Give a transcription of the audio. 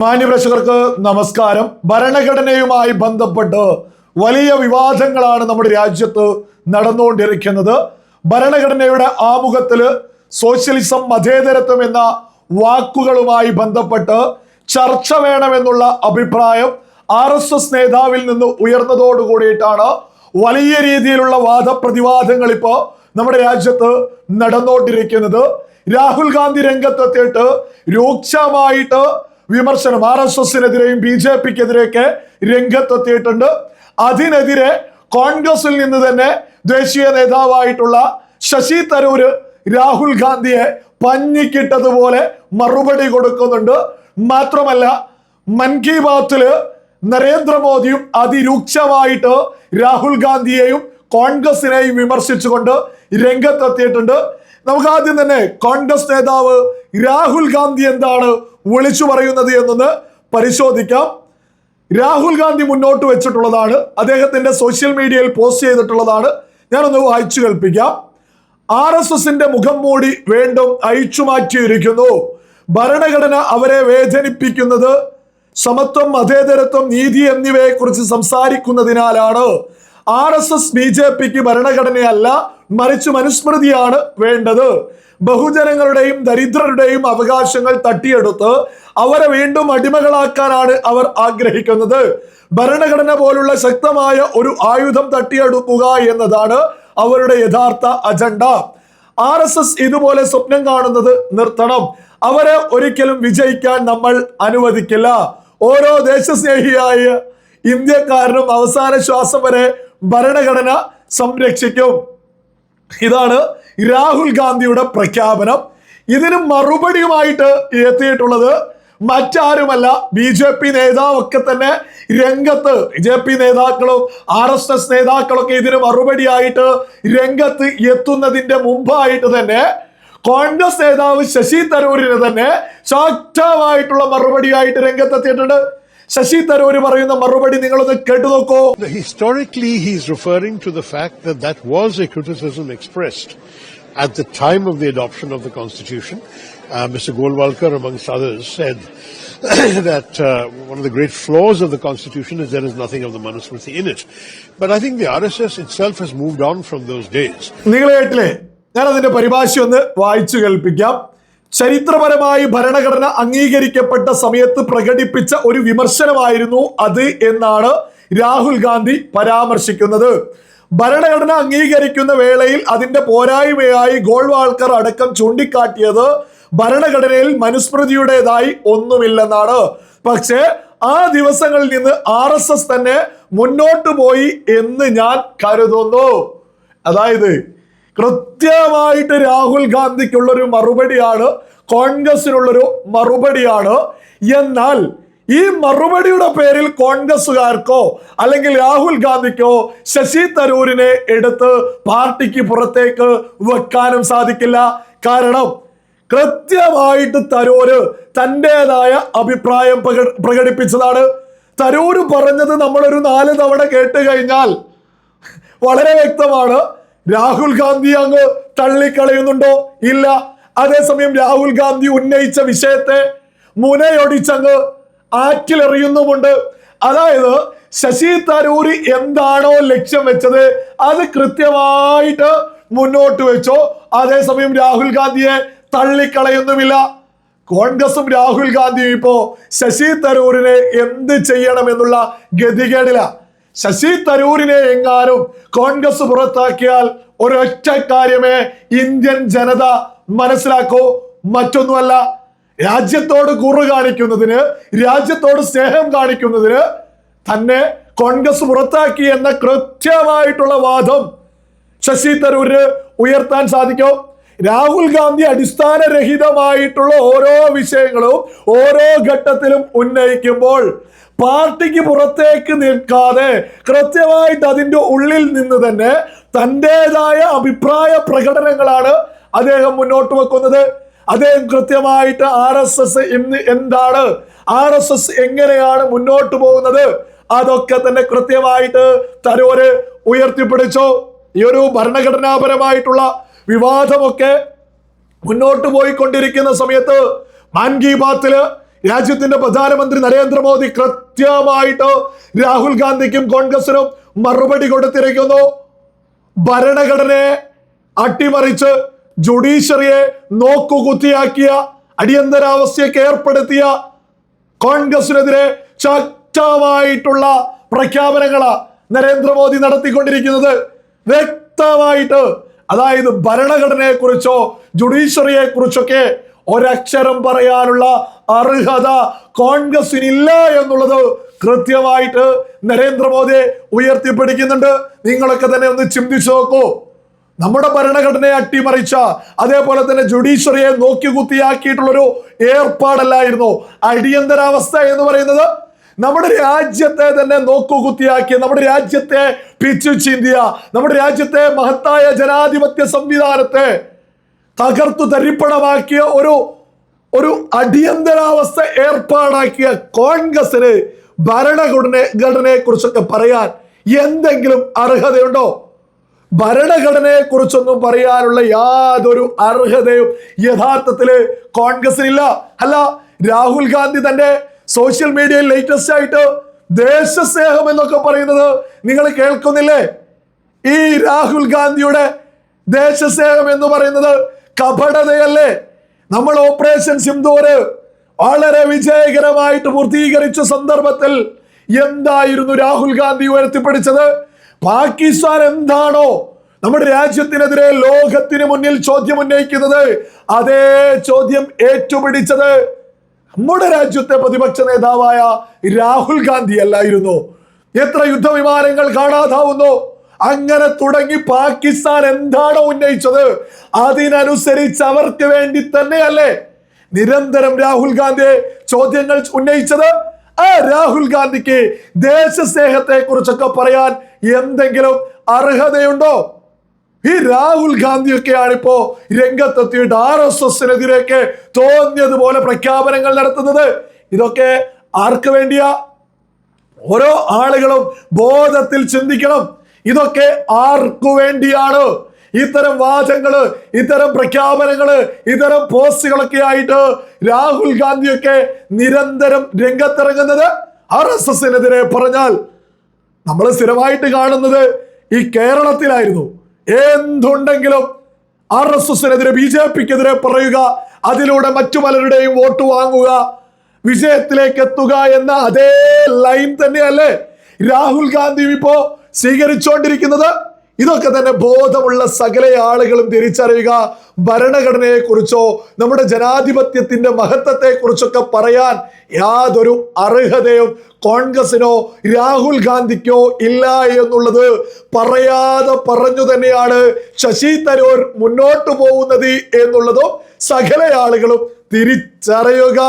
മാന്യപ്രേക്ഷകർക്ക് നമസ്കാരം. ഭരണഘടനയുമായി ബന്ധപ്പെട്ട് വലിയ വിവാദങ്ങളാണ് നമ്മുടെ രാജ്യത്ത് നടന്നുകൊണ്ടിരിക്കുന്നത്. ഭരണഘടനയുടെ ആമുഖത്തിൽ സോഷ്യലിസം മതേതരത്വം എന്ന വാക്കുകളുമായി ബന്ധപ്പെട്ട് ചർച്ച വേണമെന്നുള്ള അഭിപ്രായം ആർ എസ് എസ് നേതാവിൽ നിന്ന് ഉയർന്നതോടു കൂടിയിട്ടാണ് വലിയ രീതിയിലുള്ള വാദപ്രതിവാദങ്ങൾ ഇപ്പോൾ നമ്മുടെ രാജ്യത്ത് നടന്നുകൊണ്ടിരിക്കുന്നത് രാഹുൽ ഗാന്ധി രംഗത്തെത്തിയിട്ട് രൂക്ഷമായിട്ട് വിമർശനം ആർ എസ് എസിനെതിരെയും ബി ജെ പിക്കെതിരെയൊക്കെ രംഗത്തെത്തിയിട്ടുണ്ട്. അതിനെതിരെ കോൺഗ്രസിൽ നിന്ന് തന്നെ ദേശീയ നേതാവായിട്ടുള്ള ശശി തരൂര് രാഹുൽ ഗാന്ധിയെ പഞ്ഞിക്കിട്ടതുപോലെ മറുപടി കൊടുക്കുന്നുണ്ട്. മാത്രമല്ല മൻ കി ബാത്തിൽ നരേന്ദ്രമോദിയും അതിരൂക്ഷമായിട്ട് രാഹുൽ ഗാന്ധിയെയും കോൺഗ്രസിനെയും വിമർശിച്ചുകൊണ്ട് രംഗത്തെത്തിയിട്ടുണ്ട്. നമുക്ക് ആദ്യം തന്നെ കോൺഗ്രസ് നേതാവ് രാഹുൽ ഗാന്ധി എന്താണ് വിളിച്ചു പറയുന്നത് എന്നൊന്ന് പരിശോധിക്കാം. രാഹുൽ ഗാന്ധി മുന്നോട്ട് വെച്ചിട്ടുള്ളതാണ്. അദ്ദേഹത്തിന്റെ സോഷ്യൽ മീഡിയയിൽ പോസ്റ്റ് ചെയ്തിട്ടുള്ളതാണ്. ഞാനൊന്ന് വായിച്ചു കൽപ്പിക്കാം ആർ എസ് എസിന്റെ മുഖം മൂടി വീണ്ടും അഴിച്ചു മാറ്റിയിരിക്കുന്നു. ഭരണഘടന അവരെ വേദനിപ്പിക്കുന്നത് സമത്വം മതേതരത്വം നീതി എന്നിവയെ കുറിച്ച് സംസാരിക്കുന്നതിനാലാണ്. R S S B J പിക്ക് ഭരണഘടനയല്ല മറിച്ച് മനുസ്മൃതിയാണ് വേണ്ടത്. ബഹുജനങ്ങളുടെയും ദരിദ്രരുടെയും അവകാശങ്ങൾ തട്ടിയെടുത്ത് അവരെ വീണ്ടും അടിമകളാക്കാനാണ് അവർ ആഗ്രഹിക്കുന്നത്. ഭരണഘടന പോലുള്ള ശക്തമായ ഒരു ആയുധം തട്ടിയെടുക്കുക എന്നതാണ് അവരുടെ യഥാർത്ഥ അജണ്ട. ആർ എസ് എസ് ഇതുപോലെ സ്വപ്നം കാണുന്നത് നിർത്തണം. അവരെ ഒരിക്കലും വിജയിക്കാൻ നമ്മൾ അനുവദിക്കില്ല. ഓരോ ദേശസ്നേഹിയായ ഇന്ത്യക്കാരനും അവസാന ശ്വാസം വരെ ഭരണഘടന സംരക്ഷിക്കും. ഇതാണ് രാഹുൽ ഗാന്ധിയുടെ പ്രഖ്യാപനം. ഇതിന് മറുപടിയുമായിട്ട് എത്തിയിട്ടുള്ളത് മറ്റാരുമല്ല ബി ജെ പി നേതാവൊക്കെ തന്നെ രംഗത്ത് ജെ പി നേതാക്കളും ആർ എസ് എസ് നേതാക്കളൊക്കെ ഇതിന് മറുപടിയായിട്ട് രംഗത്ത് എത്തുന്നതിന്റെ മുമ്പായിട്ട് തന്നെ കോൺഗ്രസ് നേതാവ് ശശി തരൂരിന് തന്നെ ശക്തമായിട്ടുള്ള മറുപടിയായിട്ട് രംഗത്തെത്തിയിട്ടുണ്ട്. ശശി തരൂര് പറയുന്ന മറുപടി നിങ്ങളൊന്ന് കേട്ടു നോക്കൂ Historically, he's referring to the fact that that was a criticism at the time of the adoption of the Constitution. Uh, Mr. Golwalkar, amongst others, said that uh, one of the great flaws of the Constitution is there is nothing of the Manusmriti in it. But I think the RSS itself has moved on from those days. ഞാൻ അതിന്റെ പരിഭാഷ ഒന്ന് വായിച്ചു കേൾപ്പിക്കാം ചരിത്രപരമായി ഭരണഘടന അംഗീകരിക്കപ്പെട്ട സമയത്ത് പ്രകടിപ്പിച്ച ഒരു വിമർശനമായിരുന്നു അത് എന്നാണ് രാഹുൽ ഗാന്ധി പരാമർശിക്കുന്നത്. ഭരണഘടന അംഗീകരിക്കുന്ന വേളയിൽ അതിന്റെ പോരായ്മയായി ഗോൾവാൾക്കർ അടക്കം ചൂണ്ടിക്കാട്ടിയത് ഭരണഘടനയിൽ മനുസ്മൃതിയുടേതായി ഒന്നുമില്ലെന്നാണ്. പക്ഷേ ആ ദിവസങ്ങളിൽ നിന്ന് ആർ എസ് എസ് തന്നെ മുന്നോട്ട് പോയി എന്ന് ഞാൻ കരുതുന്നു. അതായത് കൃത്യമായിട്ട് രാഹുൽ ഗാന്ധിക്കുള്ളൊരു മറുപടിയാണ് കോൺഗ്രസിനുള്ളൊരു മറുപടിയാണ്. എന്നാൽ ഈ മറുപടിയുടെ പേരിൽ കോൺഗ്രസുകാർക്കോ അല്ലെങ്കിൽ രാഹുൽ ഗാന്ധിക്കോ ശശി തരൂരിനെ എടുത്ത് പാർട്ടിക്ക് പുറത്തേക്ക് വെക്കാനും സാധിക്കില്ല. കാരണം കൃത്യമായിട്ട് തരൂര് തന്റെതായ അഭിപ്രായം പ്രക- പ്രകടിപ്പിച്ചതാണ്. തരൂര് പറഞ്ഞത് നമ്മളൊരു നാല് തവണ കേട്ട് കഴിഞ്ഞാൽ വളരെ വ്യക്തമാണ്. രാഹുൽ ഗാന്ധി അങ്ങ് തള്ളിക്കളയുന്നുണ്ടോ? ഇല്ല. അതേസമയം രാഹുൽ ഗാന്ധി ഉന്നയിച്ച വിഷയത്തെ മുനയൊടിച്ചങ്ങ് ആറ്റിലെറിയുന്നുമുണ്ട്. അതായത് ശശി തരൂർ എന്താണോ ലക്ഷ്യം വെച്ചത് അത് കൃത്യമായിട്ട് മുന്നോട്ട് വെച്ചോ. അതേസമയം രാഹുൽ ഗാന്ധിയെ തള്ളിക്കളയുന്നുമില്ല. കോൺഗ്രസും രാഹുൽ ഗാന്ധിയും ഇപ്പോ ശശി തരൂരിനെ എന്ത് ചെയ്യണമെന്നുള്ള ഗതികേടില. ശശി തരൂരിനെ എങ്ങാനും കോൺഗ്രസ് പുറത്താക്കിയാൽ ഒരൊറ്റ കാര്യമേ ഇന്ത്യൻ ജനത മനസ്സിലാക്കൂ. മറ്റൊന്നുമല്ല രാജ്യത്തോട് കുറു കാണിക്കുന്നതിന് രാജ്യത്തോട് സ്നേഹം കാണിക്കുന്നതിന് തന്നെ കോൺഗ്രസ് പുറത്താക്കി എന്ന കൃത്യമായിട്ടുള്ള വാദം ശശി തരൂരിന് ഉയർത്താൻ സാധിക്കും. രാഹുൽ ഗാന്ധി അടിസ്ഥാനരഹിതമായിട്ടുള്ള ഓരോ വിഷയങ്ങളും ഓരോ ഘട്ടത്തിലും ഉന്നയിക്കുമ്പോൾ പാർട്ടിക്ക് പുറത്തേക്ക് നിൽക്കാതെ കൃത്യമായിട്ട് അതിന്റെ ഉള്ളിൽ നിന്ന് തന്നെ തന്റെതായ അഭിപ്രായ പ്രകടനങ്ങളാണ് അദ്ദേഹം മുന്നോട്ട് വെക്കുന്നത്. അദ്ദേഹം കൃത്യമായിട്ട് ആർ എസ് എസ് ഇന്ന് എന്താണ് ആർ എസ് എസ് എങ്ങനെയാണ് മുന്നോട്ട് പോകുന്നത് അതൊക്കെ തന്നെ കൃത്യമായിട്ട് തരൂര് ഉയർത്തിപ്പിടിച്ചു. ഈ ഒരു ഭരണഘടനാപരമായിട്ടുള്ള വിവാദമൊക്കെ മുന്നോട്ട് പോയിക്കൊണ്ടിരിക്കുന്ന സമയത്ത് മാൻ കി ബാത്തിൽ രാജ്യത്തിന്റെ പ്രധാനമന്ത്രി നരേന്ദ്രമോദി കൃത്യമായിട്ട് രാഹുൽ ഗാന്ധിക്കും കോൺഗ്രസിനും മറുപടി കൊടുത്തിരിക്കുന്നു. ഭരണഘടനയെ അട്ടിമറിച്ച് ജുഡീഷ്യറിയെ നോക്കുകുത്തിയാക്കിയ അടിയന്തരാവസ്ഥയ്ക്ക് ഏർപ്പെടുത്തിയ കോൺഗ്രസിനെതിരെ ശക്തമായിട്ടുള്ള പ്രഖ്യാപനങ്ങളാണ് നരേന്ദ്രമോദി നടത്തിക്കൊണ്ടിരിക്കുന്നത്. വ്യക്തമായിട്ട് അതായത് ഭരണഘടനയെ കുറിച്ചോ ജുഡീഷ്യറിയെ കുറിച്ചൊക്കെ ഒരക്ഷരം പറയാനുള്ള അർഹത കോൺഗ്രസിനില്ല എന്നുള്ളത് കൃത്യമായിട്ട് നരേന്ദ്രമോദിയെ ഉയർത്തിപ്പിടിക്കുന്നുണ്ട്. നിങ്ങളൊക്കെ തന്നെ ഒന്ന് ചിന്തിച്ചു നോക്കൂ. നമ്മുടെ ഭരണഘടനയെ അട്ടിമറിച്ച അതേപോലെ തന്നെ ജുഡീഷ്യറിയെ നോക്കിക്കുത്തിയാക്കിയിട്ടുള്ളൊരു ഏർപ്പാടല്ലായിരുന്നു അടിയന്തരാവസ്ഥ എന്ന് പറയുന്നത്. നമ്മുടെ രാജ്യത്തെ തന്നെ നോക്കുകുത്തിയാക്കിയ നമ്മുടെ രാജ്യത്തെ പിച്ചു ചീന്തിയ. നമ്മുടെ രാജ്യത്തെ മഹത്തായ ജനാധിപത്യ സംവിധാനത്തെ തകർത്തു തരിപ്പണമാക്കിയ ഒരു ഒരു അടിയന്തരാവസ്ഥ ഏർപ്പാടാക്കിയ കോൺഗ്രസിന് ഭരണഘടന കുറിച്ചൊക്കെ പറയാൻ എന്തെങ്കിലും അർഹതയുണ്ടോ? ഭരണഘടനയെ കുറിച്ചൊന്നും പറയാനുള്ള യാതൊരു അർഹതയും യഥാർത്ഥത്തിൽ കോൺഗ്രസിനില്ല അല്ല രാഹുൽ ഗാന്ധി തന്റെ സോഷ്യൽ മീഡിയയിൽ ലേറ്റസ്റ്റ് ആയിട്ട് ദേശസ്നേഹം എന്നൊക്കെ പറയുന്നത് നിങ്ങൾ കേൾക്കുന്നില്ലേ? ഈ രാഹുൽ ഗാന്ധിയുടെ ദേശസ്നേഹം എന്ന് പറയുന്നത് കപടതയല്ലേ? നമ്മൾ ഓപ്പറേഷൻ സിന്ദൂര് വളരെ വിജയകരമായിട്ട് പൂർത്തീകരിച്ച സന്ദർഭത്തിൽ എന്തായിരുന്നു രാഹുൽ ഗാന്ധി ഉയർത്തിപ്പിടിച്ചത്? പാകിസ്ഥാൻ എന്താണോ നമ്മുടെ രാജ്യത്തിനെതിരെ ലോകത്തിന് മുന്നിൽ ചോദ്യം ഉന്നയിക്കുന്നത്? അതേ ചോദ്യം ഏറ്റുപിടിച്ചത് നമ്മുടെ രാജ്യത്തെ പ്രതിപക്ഷ നേതാവായ രാഹുൽ ഗാന്ധി അല്ലായിരുന്നു. എത്ര യുദ്ധവിമാനങ്ങൾ കാണാതാവുന്നു? അങ്ങനെ തുടങ്ങി പാകിസ്ഥാൻ എന്താണ് ഉന്നയിച്ചത്? അതിനനുസരിച്ച് അവർക്ക് വേണ്ടി തന്നെയല്ലേ നിരന്തരം രാഹുൽ ഗാന്ധി ചോദ്യങ്ങൾ ഉന്നയിച്ചത്? ആ രാഹുൽ ഗാന്ധിക്ക് ദേശസ്നേഹത്തെ കുറിച്ചൊക്കെ പറയാൻ എന്തെങ്കിലും അർഹതയുണ്ടോ? ഈ രാഹുൽ ഗാന്ധിയൊക്കെയാണ് ഇപ്പോ രംഗത്തെത്തിയിട്ട് ആർ എസ് എസിനെതിരെയൊക്കെ തോന്നിയതുപോലെ പ്രഖ്യാപനങ്ങൾ നടത്തുന്നത്. ഇതൊക്കെ ആർക്ക് വേണ്ടിയാ? ഓരോ ആളുകളും ബോധത്തിൽ ചിന്തിക്കണം. ഇതൊക്കെ ആർക്കു വേണ്ടിയാണ്? ഇത്തരം വാദങ്ങൾ ഇത്തരം പ്രഖ്യാപനങ്ങൾ ഇത്തരം പോസ്റ്റുകളൊക്കെ ആയിട്ട് രാഹുൽ ഗാന്ധിയൊക്കെ നിരന്തരം രംഗത്തിറങ്ങുന്നത്. ആർ എസ് എസിനെതിരെ പറഞ്ഞാൽ നമ്മൾ സ്ഥിരമായിട്ട് കാണുന്നത് ഈ കേരളത്തിലായിരുന്നു. എന്തുണ്ടെങ്കിലും ആർ എസ് എസിനെതിരെ ബി ജെ പിക്കെതിരെ പറയുക അതിലൂടെ മറ്റു പലരുടെയും വോട്ട് വാങ്ങുക വിജയത്തിലേക്ക് എത്തുക എന്ന അതേ ലൈൻ തന്നെയല്ലേ രാഹുൽ ഗാന്ധി ഇപ്പോ സ്വീകരിച്ചുകൊണ്ടിരിക്കുന്നത്? ഇതൊക്കെ തന്നെ ബോധമുള്ള സകല ആളുകളും തിരിച്ചറിയുക. ഭരണഘടനയെ കുറിച്ചോ നമ്മുടെ ജനാധിപത്യത്തിന്റെ മഹത്വത്തെ കുറിച്ചൊക്കെ പറയാൻ യാതൊരു അർഹതയും കോൺഗ്രസിനോ രാഹുൽ ഗാന്ധിക്കോ ഇല്ല എന്നുള്ളത് പറയാതെ പറഞ്ഞു തന്നെയാണ് ശശി തരൂർ മുന്നോട്ട് പോകുന്നത് എന്നുള്ളതും സകല ആളുകളും തിരിച്ചറിയുക.